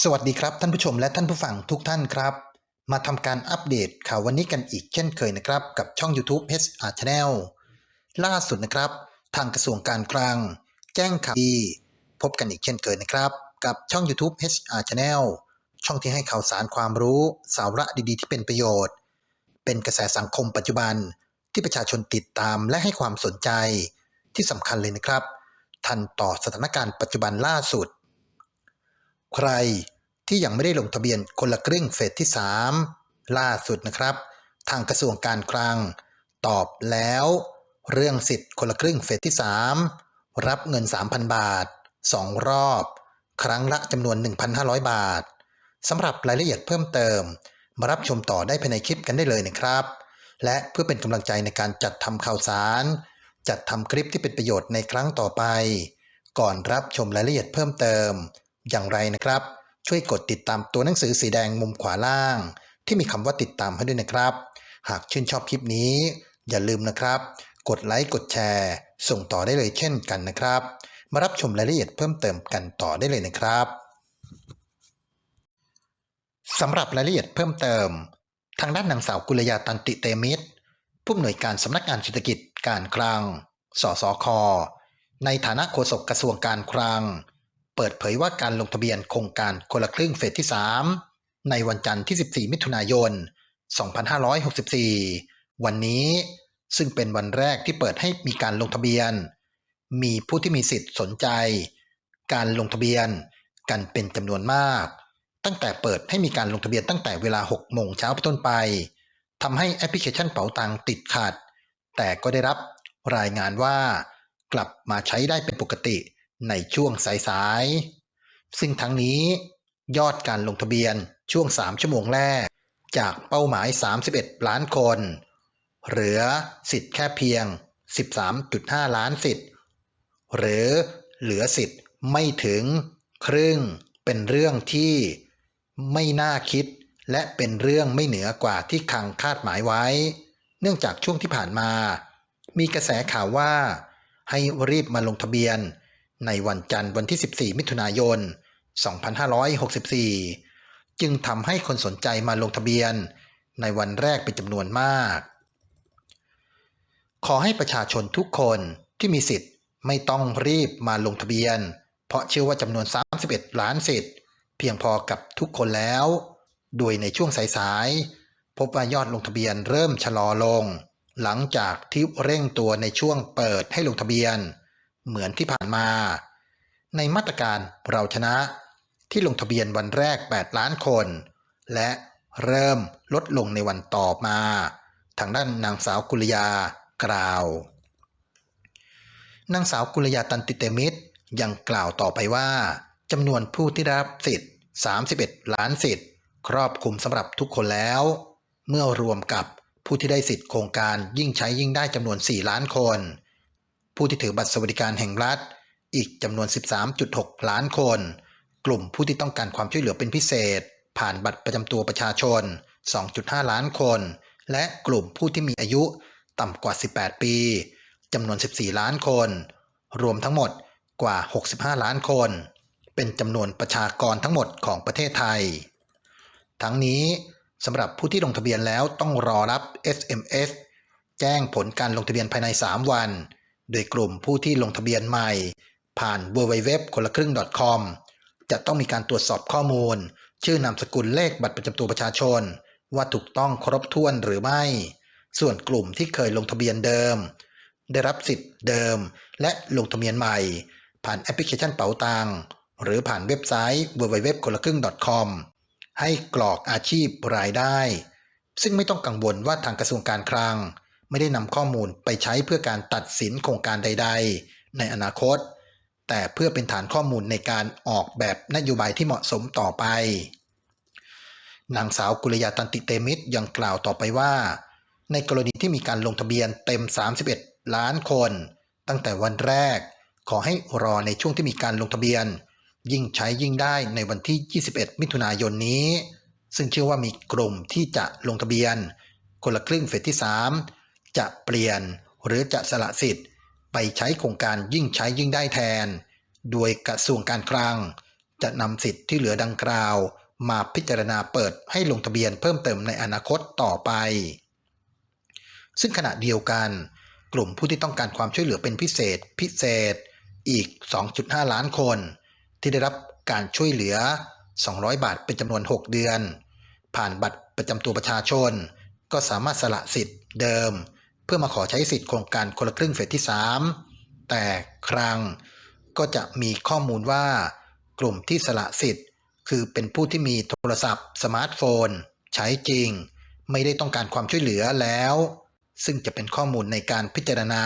สวัสดีครับท่านผู้ชมและท่านผู้ฟังทุกท่านครับ มาทำการอัปเดตข่าววันนี้กันอีกเช่นเคยนะครับ กับช่อง YouTube HR Channel ล่าสุดนะครับ ทางกระทรวงการคลัง แจ้งข่าวดีพบกันอีกเช่นเคยนะครับ กับช่อง YouTube HR Channel ช่องที่ให้ข่าวสารความรู้สาระดีๆ ที่เป็นประโยชน์ เป็นกระแสสังคมปัจจุบันที่ประชาชนติดตามและให้ความสนใจที่สำคัญเลยนะครับ ทันต่อสถานการณ์ปัจจุบันล่าสุด ใครที่ยังไม่ได้ลงทะเบียนคนละครึ่งเฟสที่ 3 ล่าสุดนะครับ ทางกระทรวงการคลัง ตอบแล้ว เรื่องสิทธิ์คนละครึ่งเฟสที่ 3 รับเงิน 3,000 บาท 2 รอบ ครั้งละจำนวน 1,500 บาทสำหรับรายละเอียดเพิ่มเติม มารับชมต่อได้ภายในคลิปกันได้เลยนะครับ และเพื่อเป็นกำลังใจในการจัดทำข่าวสาร จัดทำคลิปที่เป็นประโยชน์ในครั้งต่อไป ก่อนรับชมรายละเอียดเพิ่มเติม อย่างไรนะครับ ช่วยกดติดตามตัวหนังสือสีแดงมุมขวาล่าง ที่มีคำว่าติดตามให้ด้วยนะครับ หากชื่นชอบคลิปนี้ อย่าลืมนะครับ กดไลค์กดแชร์ ส่งต่อได้เลยเช่นกันนะครับ มารับชมรายละเอียดเพิ่มเติมกันต่อได้เลยนะครับสำหรับรายละเอียดเพิ่มเติม ทางด้านนางสาวกุลยาตันติเตมิตรผู้อำนวยการสำนักงานเศรษฐกิจการคลัง สสค ในฐานะโฆษกกระทรวงการคลัง เปิดเผยว่าการลงทะเบียนโครงการคนละครึ่งเฟสที่ 3 ในวันจันทร์ที่ 14 มิถุนายน 2564 วันนี้ซึ่งเป็นวันแรกที่เปิดให้มีการลงทะเบียน มีผู้ที่มีสิทธิ์สนใจ การลงทะเบียนกันเป็นจำนวนมาก ตั้งแต่เปิดให้มีการลงทะเบียนตั้งแต่เวลา 6 โมงเช้าเป็นต้นไปทำให้แอปพลิเคชันเป๋าตังติดขัด แต่ก็ได้รับรายงานว่ากลับมาใช้ได้เป็นปกติ ในช่วงสายๆ ซึ่งทั้งนี้ยอดการลงทะเบียนช่วง 3 ชั่วโมงแรก จากเป้าหมาย 31 ล้านคน เหลือสิทธิ์แค่เพียง 13.5 ล้านสิทธิ์ หรือเหลือสิทธิ์ไม่ถึงครึ่งเป็นเรื่องที่ไม่น่าคิด และเป็นเรื่องไม่เหนือกว่าที่คังคาดหมายไว้ เนื่องจากช่วงที่ผ่านมา มีกระแสข่าวว่า ให้รีบมาลงทะเบียน ในวันจันทร์วันที่ 14 มิถุนายน 2564 จึงทำให้คนสนใจมาลงทะเบียน ในวันแรกเป็นจำนวนมาก ขอให้ประชาชนทุกคนที่มีสิทธิ์ไม่ต้องรีบมาลงทะเบียน เพราะเชื่อว่าจำนวน 31 ล้านสิทธิ์ เพียงพอกับทุกคนแล้ว โดยในช่วงสายๆพบว่ายอดลงทะเบียนเริ่มชะลอลง หลังจากที่เร่งตัวในช่วงเปิดให้ลงทะเบียน เหมือนที่ผ่านมา ในมาตรการเราชนะที่ลงทะเบียนวันแรก 8 ล้านคน และเริ่มลดลงในวันต่อมา ทางด้านนางสาวกุลยากล่าว นางสาวกุลยาตันติเตมิตรยังกล่าวต่อไปว่าจำนวนผู้ที่รับสิทธิ์ 31 ล้านสิทธิ์ ครอบคลุมสำหรับทุกคนแล้ว เมื่อรวมกับผู้ที่ได้สิทธิ์โครงการยิ่งใช้ยิ่งได้จำนวน 4 ล้านคน ผู้ที่ถือบัตรสวัสดิการแห่งรัฐ อีกจำนวน 13.6 ล้านคน กลุ่มผู้ที่ต้องการความช่วยเหลือเป็นพิเศษ ผ่านบัตรประจำตัวประชาชน 2.5 ล้านคน และกลุ่มผู้ที่มีอายุต่ำกว่า 18 ปีจำนวน 14 ล้านคน รวมทั้งหมดกว่า 65 ล้านคน เป็นจำนวนประชากรทั้งหมดของประเทศไทย ทั้งนี้สำหรับผู้ที่ลงทะเบียนแล้วต้องรอรับ SMS แจ้งผลการลงทะเบียนภายใน 3 วัน โดยกลุ่มผู้ที่ลงทะเบียนใหม่ ผ่าน www คนละครึ่ง .com จะต้องมีการตรวจสอบข้อมูล ชื่อนามสกุลเลขบัตรประจำตัวประชาชน ว่าถูกต้องครบถ้วนหรือไม่ ส่วนกลุ่มที่เคยลงทะเบียนเดิม ได้รับสิทธิ์เดิม และลงทะเบียนใหม่ ผ่านแอปพลิเคชันเป๋าตังหรือผ่านเว็บไซต์ www คนละครึ่ง .com ให้กรอกอาชีพรายได้ ซึ่งไม่ต้องกังวลว่าทางกระทรวงการคลัง ไม่ได้นำข้อมูลไปใช้เพื่อการตัดสินโครงการใด ๆ ในอนาคต แต่เพื่อเป็นฐานข้อมูลในการออกแบบนโยบายที่เหมาะสมต่อไป นางสาวกุลยาตันติเตมิตรยังกล่าวต่อไปว่า ในกรณีที่มีการลงทะเบียนเต็ม 31 ล้านคน ตั้งแต่วันแรก ขอให้รอในช่วงที่มีการลงทะเบียน ยิ่งใช้ยิ่งได้ในวันที่ 21 มิถุนายนนี้ ซึ่งเชื่อว่ามีกลุ่มที่จะลงทะเบียน คนละครึ่งเฟสที่ 3 จะเปลี่ยนหรือจะสละสิทธิ์ ไปใช้โครงการยิ่งใช้ยิ่งได้แทน โดยกระทรวงการคลัง จะนำสิทธิ์ที่เหลือดังกล่าว มาพิจารณาเปิดให้ลงทะเบียนเพิ่มเติมในอนาคตต่อไป ซึ่งขณะเดียวกัน กลุ่มผู้ที่ต้องการความช่วยเหลือเป็นพิเศษพิเศษอีก 2.5 ล้านคน ที่ได้รับการช่วยเหลือ 200 บาทเป็นจำนวน 6 เดือน ผ่านบัตรประจำตัวประชาชน ก็สามารถสละสิทธิ์เดิม พื่อมาขอใช้สิทธิ์โครงการคนละครึ่งเฟสที่ 3 แต่ครั้งก็จะมีข้อมูลว่ากลุ่มที่สละสิทธิ์ คือเป็นผู้ที่มีโทรศัพท์ สมาร์ทโฟน ใช้จริง ไม่ได้ต้องการความช่วยเหลือแล้ว ซึ่งจะเป็นข้อมูลในการพิจารณา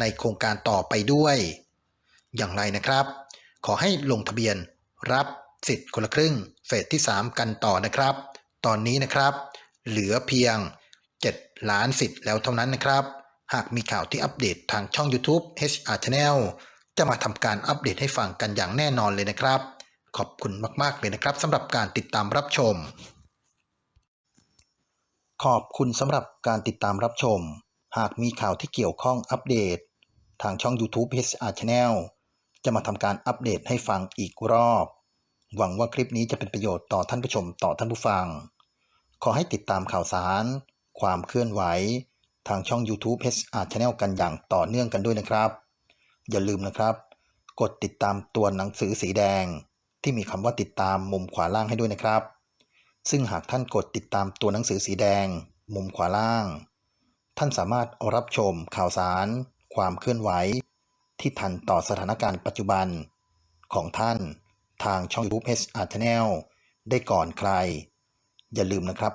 ในโครงการต่อไปด้วย อย่างไรนะครับ ขอให้ลงทะเบียนรับสิทธิ์คนละครึ่งเฟสที่ 3 กันต่อนะครับ ตอนนี้นะครับ เหลือเพียง 7 ล้านสิทธิ์แล้วเท่านั้นนะครับ หากมีข่าวที่อัปเดตทางช่อง YouTube HR Channel จะมาทำการอัปเดตให้ฟังกันอย่างแน่นอนเลยนะครับ ขอบคุณมากๆเลยนะครับสำหรับการติดตามรับชม ขอบคุณสำหรับการติดตามรับชม หากมีข่าวที่เกี่ยวข้องอัปเดต ทางช่อง YouTube HR Channel จะมาทำการอัปเดตให้ฟังอีกรอบ หวังว่าคลิปนี้จะเป็นประโยชน์ต่อท่านผู้ชมต่อท่านผู้ฟัง ขอให้ติดตามข่าวสาร ความเคลื่อนไหว ทางช่อง YouTube HR Channel กันอย่างต่อเนื่องกันด้วยนะครับ อย่าลืมนะครับ กดติดตามตัวหนังสือสีแดง ที่มีคำว่าติดตามมุมขวาล่างให้ด้วยนะครับ ซึ่งหากท่านกดติดตามตัวหนังสือสีแดง มุมขวาล่าง ท่านสามารถรับชมข่าวสาร ความเคลื่อนไหว ที่ทันต่อสถานการณ์ปัจจุบัน ของท่านทางช่อง YouTube HR Channel ได้ก่อนใคร อย่าลืมนะครับ